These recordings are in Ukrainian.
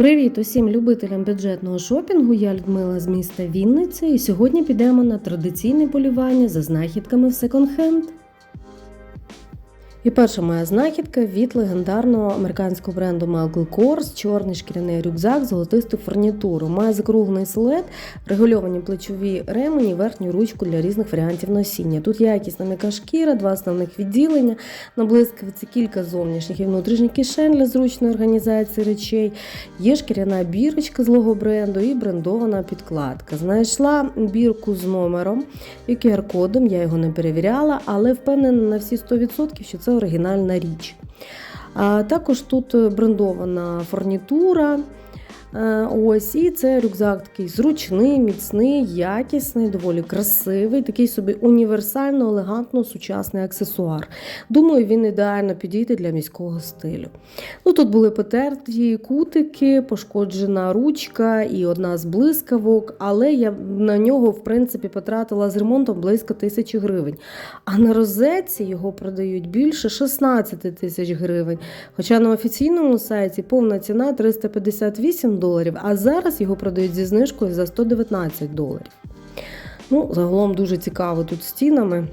Привіт усім любителям бюджетного шопінгу. Я Людмила з міста Вінниця, і сьогодні підемо на традиційне полювання за знахідками в секонд-хенд. І перша моя знахідка від легендарного американського бренду Michael Kors, чорний шкіряний рюкзак, золотисту фурнітуру. Має закруглений силует, регульовані плечові ремені, верхню ручку для різних варіантів носіння. Тут якісна м'яка шкіра, два основних відділення, на блискавиці кілька зовнішніх і внутрішніх кишень для зручної організації речей. Є шкіряна бірочка злого бренду і брендована підкладка. Знайшла бірку з номером і QR-кодом, я його не перевіряла, але впевнена на всі 100%, що це оригінальна річ. Також тут брендована фурнітура. Е, Ось, і це рюкзак такий зручний, міцний, якісний, доволі красивий, такий собі універсально, елегантно сучасний аксесуар. Думаю, він ідеально підійде для міського стилю. Ну, Тут були потерті кутики, пошкоджена ручка і одна з блискавок, але я на нього, в принципі, потратила з ремонтом близько тисячі гривень. А на розетці його продають більше 16 тисяч гривень. Хоча на офіційному сайті повна ціна 358 доларів, а зараз його продають зі знижкою за 119 доларів. Ну, загалом дуже цікаво тут стінами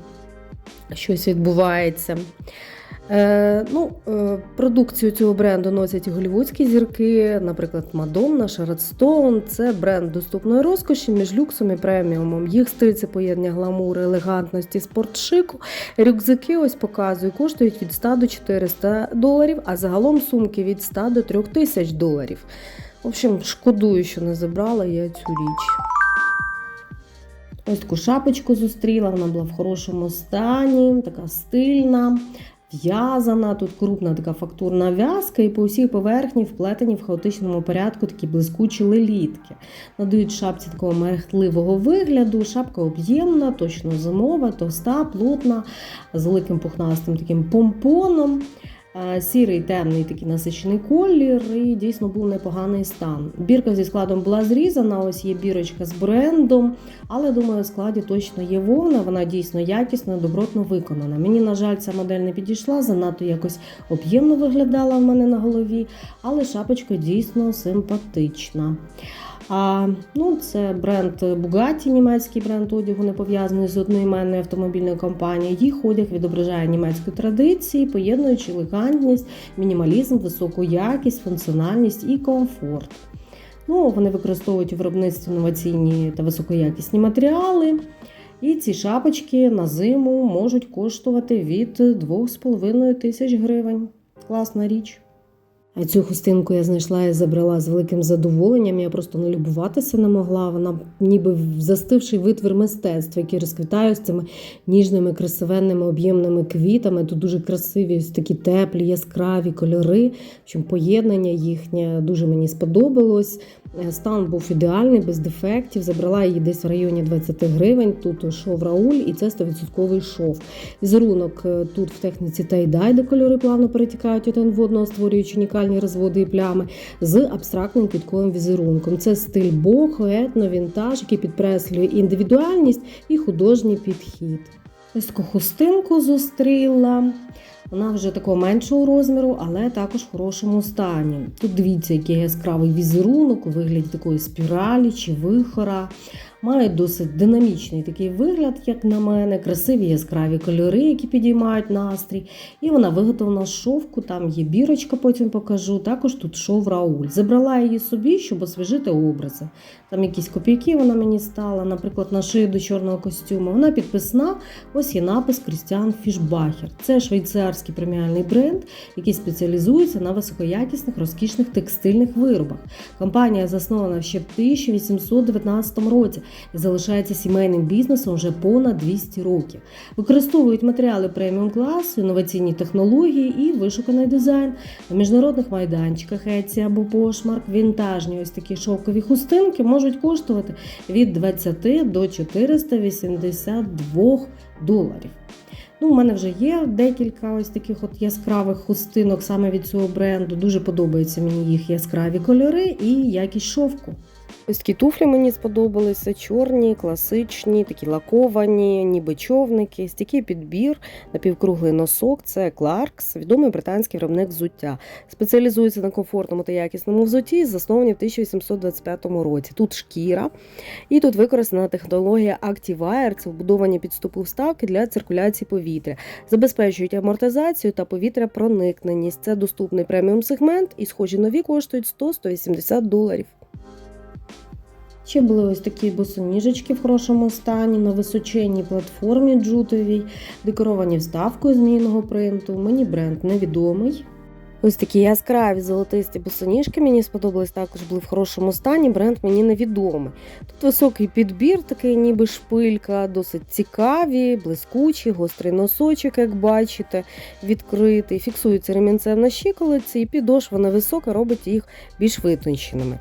щось відбувається. Е, ну, е, Продукцію цього бренду носять і голівудські зірки, наприклад, Мадонна, Шарот Стоун. Це бренд доступної розкоші між люксом і преміумом. Їх стиль це поєднання гламуру, елегантності, спортшику. Рюкзаки ось показую, коштують від 100 до 400 доларів, а загалом сумки від 100 до 3000 доларів. В общем, шкодую, що не забрала я цю річ. Ось таку шапочку зустріла, вона була в хорошому стані, така стильна, в'язана. Тут крупна така фактурна в'язка, і по усій поверхні вплетені в хаотичному порядку такі блискучі лелітки. Надають шапці такого мерехтливого вигляду. Шапка об'ємна, точно зимова, товста, плотна, з великим пухнастим таким помпоном. Сірий темний такий насичений колір, і дійсно був непоганий стан. Бірка зі складом була зрізана, ось є бірочка з брендом, але думаю, в складі точно є вовна, вона дійсно якісно, добротно виконана. Мені, на жаль, ця модель не підійшла, занадто якось об'ємно виглядала в мене на голові, але шапочка дійсно симпатична. А, ну, Це бренд Bugatti, німецький бренд одягу, не пов'язаний з одноіменною автомобільною компанією. Їх одяг відображає німецькі традиції, поєднуючи елегантність, мінімалізм, високу якість, функціональність і комфорт. Ну, Вони використовують у виробництві інноваційні та високоякісні матеріали. І ці шапочки на зиму можуть коштувати від 2,5 тисяч гривень. Класна річ. Цю хустинку я знайшла і забрала з великим задоволенням. Я просто не любуватися не могла. Вона ніби застивший витвір мистецтва, який розквітає з цими ніжними, красивенними, об'ємними квітами. Тут дуже красиві, ось такі теплі, яскраві кольори. В общем, поєднання їхнє дуже мені сподобалось. Стан був ідеальний, без дефектів. Забрала її десь в районі 20 гривень. Тут шов Рауль, і це 100% шов. Візерунок тут в техніці Тайдай, де кольори плавно перетікають один в одного, створюючи унікальні розводи і плями, з абстрактним квітковим візерунком. Це стиль бохо, етно, вінтаж, який підкреслює індивідуальність і художній підхід. Ось зустріла. Вона вже такого меншого розміру, але також в хорошому стані. Тут дивіться, який яскравий візерунок у вигляді такої спіралі чи вихора. Має досить динамічний такий вигляд, як на мене, красиві яскраві кольори, які підіймають настрій. І вона виготовлена з шовку, там є бірочка, потім покажу. Також тут шов Рауль. Забрала її собі, щоб освіжити образи. Там якісь копійки вона мені стала, наприклад, на шию до чорного костюму. Вона підписна. Ось є напис Крістіан Фішбахер. Це швейцарський преміальний бренд, який спеціалізується на високоякісних розкішних текстильних виробах. Компанія заснована ще в 1819 році залишається сімейним бізнесом вже понад 200 років. Використовують матеріали преміум класу, інноваційні технології і вишуканий дизайн на міжнародних майданчиках Еці або Пошмарк. Вінтажні ось такі шовкові хустинки можуть коштувати від 20 до 482 доларів. Ну, У мене вже є декілька ось таких от яскравих хустинок саме від цього бренду. Дуже подобаються мені їх яскраві кольори і якість шовку. Ось туфлі мені сподобалися, чорні, класичні, такі лаковані, ніби човники, стійкий підбір, напівкруглий носок. Це Clarks, відомий британський виробник взуття. Спеціалізується на комфортному та якісному взутті, засновані в 1825 році. Тут шкіра, і тут використана технологія ActiveWire, це вбудовані підступи вставки для циркуляції повітря, забезпечують амортизацію та повітряпроникненість. Це доступний преміум сегмент, і схожі нові коштують 100-180 доларів. Ще були ось такі босоніжечки в хорошому стані на височенній платформі джутовій, декоровані вставкою змійного принту. Мені бренд невідомий. Ось такі яскраві золотисті босоніжки мені сподобались також були в хорошому стані. Бренд мені невідомий. Тут високий підбір, такий ніби шпилька, досить цікаві, блискучі, гострий носочок, як бачите, відкритий. Фіксується ремінцем на щиколиці, і підошва невисока робить їх більш витонченими.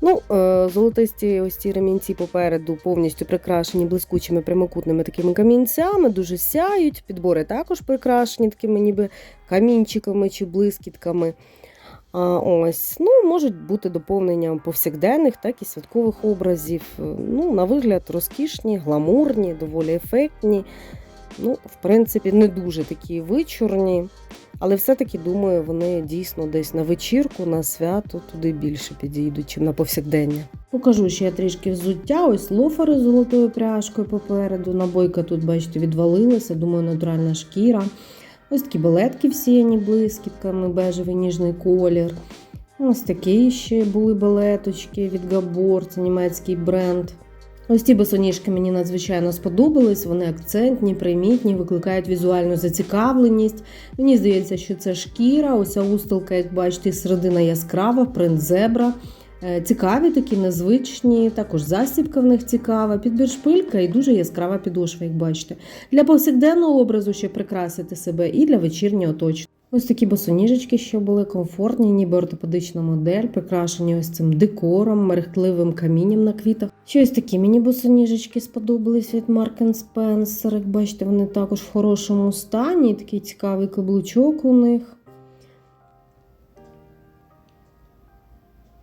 Ну, е, Золотисті ось ці ремінці попереду повністю прикрашені блискучими прямокутними такими камінцями, дуже сяють. Підбори також прикрашені такими ніби камінчиками чи блискітками. А, ось, ну, Можуть бути доповненням повсякденних, так і святкових образів. Ну, На вигляд розкішні, гламурні, доволі ефектні. Ну, В принципі, не дуже такі вичурні. Але все-таки думаю, вони дійсно десь на вечірку, на свято туди більше підійдуть, чим на повсякдення. Покажу ще трішки взуття. Ось лофери з золотою пряжкою попереду. Набойка тут, бачите, відвалилася, думаю, натуральна шкіра. Ось такі балетки всіяні блискітками, бежевий ніжний колір. Ось такі ще були балеточки від Gabor, це німецький бренд. Ось ці босоніжки мені надзвичайно сподобались. Вони акцентні, примітні, викликають візуальну зацікавленість. Мені здається, що це шкіра. Ось ця устилка, як бачите, середина яскрава, принт зебра. Е, Цікаві такі, незвичні, також застібка в них цікава, підбір шпилька і дуже яскрава підошва, як бачите. Для повсякденного образу ще прикрасити себе і для вечірнього точно. Ось такі босоніжечки, що були комфортні, ніби ортопедична модель, прикрашені ось цим декором, мерехтливим камінням на квітах. Ще ось такі мені босоніжечки сподобались від Mark Spencer. Як бачите, вони також в хорошому стані. Такий цікавий каблучок у них.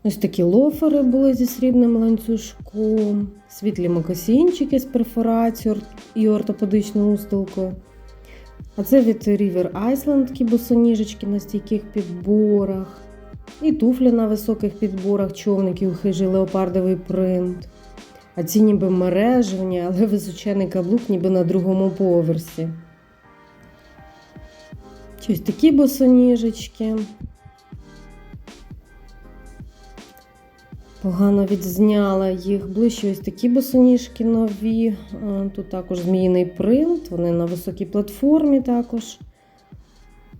Ось такі лофери були зі срібним ланцюжком, світлі мокасінчики з перфорацією і ортопедичною устилкою. А це від River Island такі босоніжечки на стійких підборах. І туфлі на високих підборах, човників, хижий леопардовий принт. А ці ніби мережевні, але височений каблук ніби на другому поверсі. Щось такі босоніжечки. Погано відзняла їх. Ближче ось такі босоніжки нові. Е, Тут також зміїний принт, вони на високій платформі також.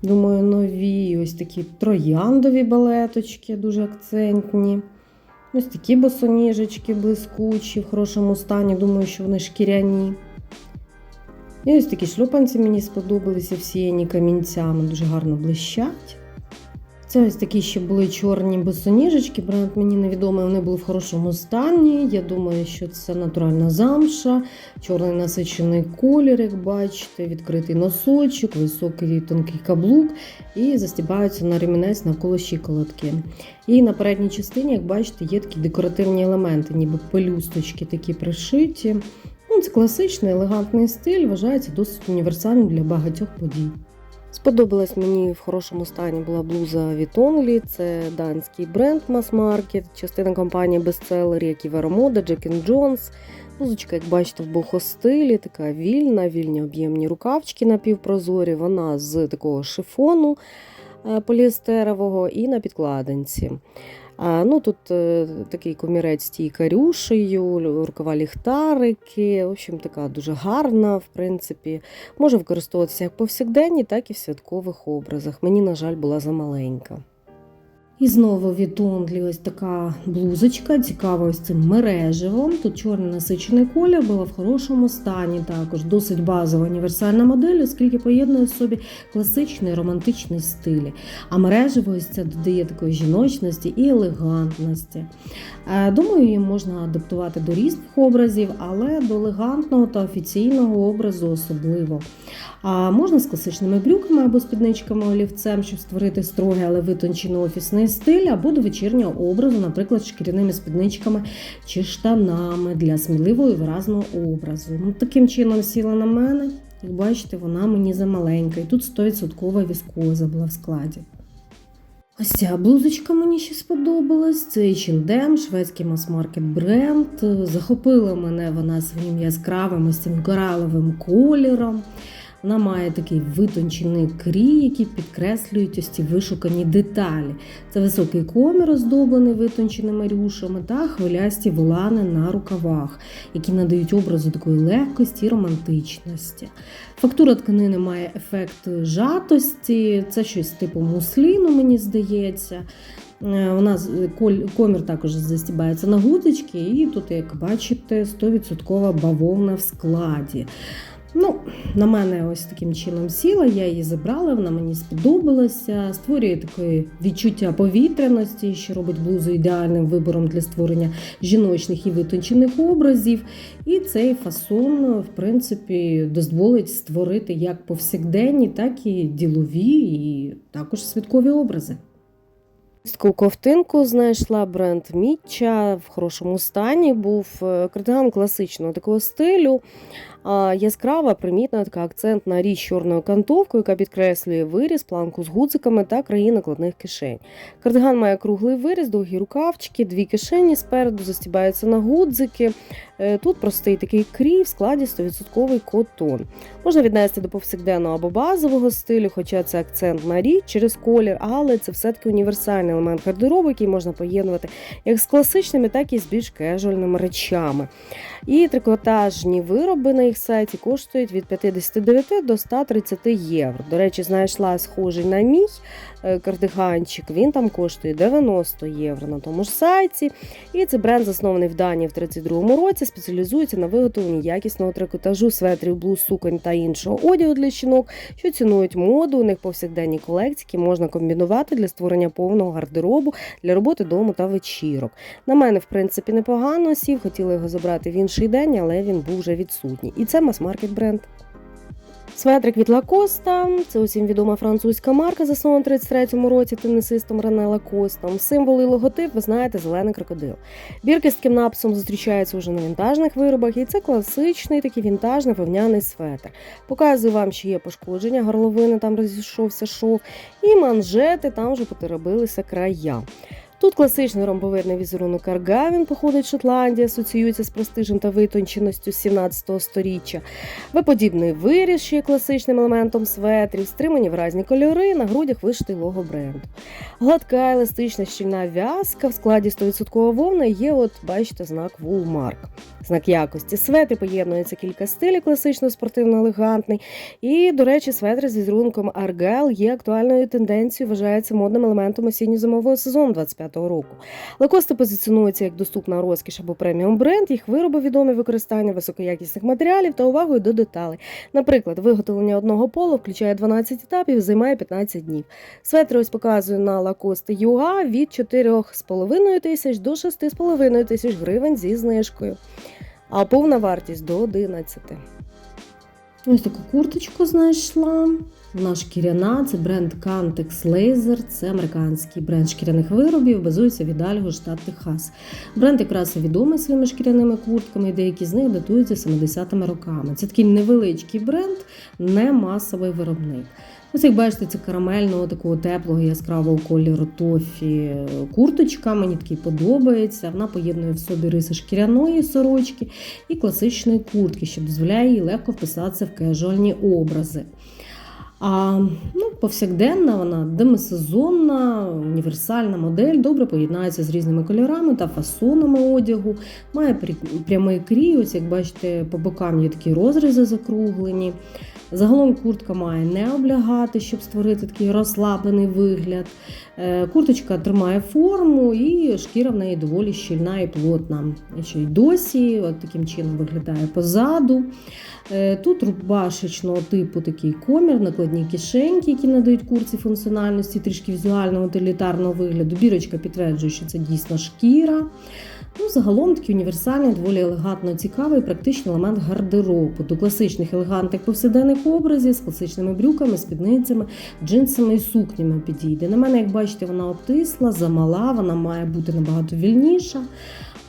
Думаю, нові. Ось такі трояндові балеточки, дуже акцентні. Ось такі босоніжечки блискучі, в хорошому стані. Думаю, що вони шкіряні. І ось такі шлюпанці мені сподобалися, всіяні камінцями, дуже гарно блищать. Це ось такі ще були чорні босоніжечки. Бренд мені невідомий, вони були в хорошому стані. Я думаю, що це натуральна замша, чорний насичений колір, як бачите, відкритий носочок, високий тонкий каблук і застібаються на ремінець навколо щиколотки. І на передній частині, як бачите, є такі декоративні елементи, ніби пелюсточки такі пришиті. Ну, Це класичний елегантний стиль, вважається досить універсальним для багатьох подій. Сподобалась мені в хорошому стані була блуза від Only, це данський бренд мас-маркет, частина компанії бестселері, як і Веромода, Jack Jones. Блузочка, як бачите, в бохостилі, така вільна, вільні об'ємні рукавчики напівпрозорі. Вона з такого шифону е, поліестерового і на підкладинці. А, ну, Тут е, такий комірець з тією карюшею, рукава ліхтарики. В общем, така дуже гарна, в принципі. Може використовуватися як повсякденні, так і в святкових образах. Мені, на жаль, була замаленька. І знову від ось така блузочка, цікава ось цим мережевом. Тут чорний насичений колір, була в хорошому стані. Також досить базова універсальна модель, оскільки поєднує в собі класичний романтичний стилі. А мережево ось це додає такої жіночності і елегантності. Е, Думаю, її можна адаптувати до різних образів, але до елегантного та офіційного образу особливо. А можна з класичними брюками або спідничками олівцем, щоб створити строгий, але витончений офісний стиль, або до вечірнього образу, наприклад, шкіряними спідничками чи штанами для сміливого і виразного образу. Ну, таким чином сіла на мене. Як бачите, вона мені замаленька. І тут 100% віскоза була в складі. Ось ця блузочка мені ще сподобалась. Це H&M, шведський мас-маркет бренд. Захопила мене вона своїм яскравим ось цим кораловим кольором. Вона має такий витончений крій, який підкреслюють ось ці вишукані деталі. Це високий комір, оздоблений витонченими рюшами, та хвилясті волани на рукавах, які надають образу такої легкості і романтичності. Фактура тканини має ефект жатості, це щось типу мусліну, мені здається. Е, Вона з- коль- комір також застібається на гудзички, і тут, як бачите, 100% бавовна в складі. Ну, на мене ось таким чином сіла, я її забрала, вона мені сподобалася. Створює таке відчуття повітряності, що робить блузу ідеальним вибором для створення жіночних і витончених образів. І цей фасон, в принципі, дозволить створити як повсякденні, так і ділові, і також святкові образи. Таку ковтинку знайшла бренд Мітча в хорошому стані. Був е, кардиган класичного такого стилю. Яскрава, примітна така акцентна річ чорною кантовкою, яка підкреслює виріз, планку з гудзиками та краї накладних кишень. Кардиган має круглий виріз, довгі рукавчики, дві кишені спереду застібаються на гудзики. Е, Тут простий такий крій в складі 100% котон. Можна віднести до повсякденного або базового стилю, хоча це акцентна річ через колір, але це все-таки універсальний елемент гардеробу, який можна поєднувати як з класичними, так і з більш кежуальними речами. І трикотажні вироби на їх сайті коштують від 59 до 130 євро. До речі, знайшла схожий на мій е, кардиганчик. Він там коштує 90 євро на тому ж сайті. І це бренд заснований в Данії в 32-му році, спеціалізується на виготовленні якісного трикотажу, светрів, блуз, суконь та іншого одягу для жінок, що цінують моду. У них повсякденні колекції, які можна комбінувати для створення повного гардеробу для роботи дому та вечірок. На мене, в принципі, непогано сів. Хотіла його забрати в інший день, але він був вже відсутній. І це мас-маркет бренд. Светрик від Лакоста, це усім відома французька марка, заснована в 33-му році тенісистом Рене Лакостом. Символ і логотип, ви знаєте, зелений крокодил. Бірки з таким написом зустрічаються вже на вінтажних виробах, і це класичний такий вінтажний вовняний светр. Показую вам, що є пошкодження, горловини там розійшовся шов, і манжети там вже потеребилися края. Тут класичний ромбовидний візерунок карга, він походить Шотландії, асоціюється з престижем та витонченістю 17 століття. Виподібний виріс, що є класичним елементом светрів, стримані виразні кольори, на грудях вишитий лого бренду. Гладка, еластична, щільна в'язка в складі 100% вовни є, от бачите, знак Woolmark. Знак якості. Светри поєднується кілька стилів, класично спортивно-елегантний. І, до речі, светри з візерунком Argyle є актуальною тенденцією, вважається модним елементом осінньо-зимового сезону 25-го року. Лакости позиціонуються як доступна розкіш або преміум бренд. Їх вироби відомі використання високоякісних матеріалів та увагою до деталей. Наприклад, виготовлення одного полу включає 12 етапів займає 15 днів. Светри ось показую на Лакости Юга від 4,5 тисяч до 6,5 тисяч гривень зі знижкою. А повна вартість до 11. Ось таку курточку знайшла. Вона шкіряна, це бренд Cantex Laser, це американський бренд шкіряних виробів, базується в Ідальго, штат Техас. Бренд якраз відомий своїми шкіряними куртками, і деякі з них датуються 70-ми роками. Це такий невеличкий бренд, не масовий виробник. Ось як бачите, це карамельного такого теплого яскравого кольору тофі курточка. Мені такий подобається. Вона поєднує в собі риси шкіряної сорочки і класичної куртки, що дозволяє їй легко вписатися в кежуальні образи. А ну, повсякденна вона демисезонна, універсальна модель, добре поєднається з різними кольорами та фасонами одягу. Має прямий крій, ось як бачите, по бокам є такі розрізи закруглені. Загалом куртка має не облягати, щоб створити такий розслаблений вигляд. Е, Курточка тримає форму і шкіра в неї доволі щільна і плотна. Що й досі от таким чином виглядає позаду. Е, Тут рубашечного типу такий комір, накладні кишеньки, які надають курці функціональності, трішки візуального утилітарного вигляду. Бірочка підтверджує, що це дійсно шкіра. Ну, загалом такий універсальний, доволі елегантно цікавий практичний елемент гардеробу до класичних елегантних повсякденних образів з класичними брюками, спідницями, джинсами і сукнями підійде. На мене, як бачите, вона обтисла, замала, вона має бути набагато вільніша.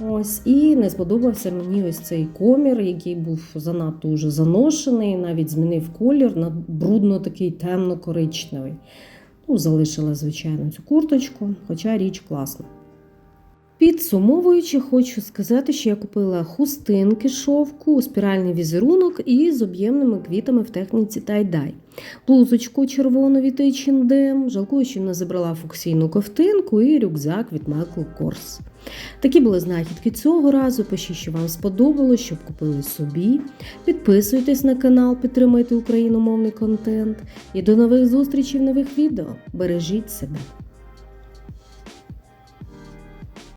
Ось і не сподобався мені ось цей комір, який був занадто уже заношений, навіть змінив колір на брудно такий темно-коричневий. Ну, залишила, звичайно, цю курточку, хоча річ класна. Підсумовуючи, хочу сказати, що я купила хустинки шовку, спіральний візерунок і з об'ємними квітами в техніці тай-дай. Блузочку червону від H&M, жалкую, що не забрала фуксійну ковтинку і рюкзак від Michael Kors. Такі були знахідки цього разу. Пишіть, що вам сподобалось, щоб купили собі. Підписуйтесь на канал, підтримуйте україномовний контент. І до нових зустрічей в нових відео. Бережіть себе!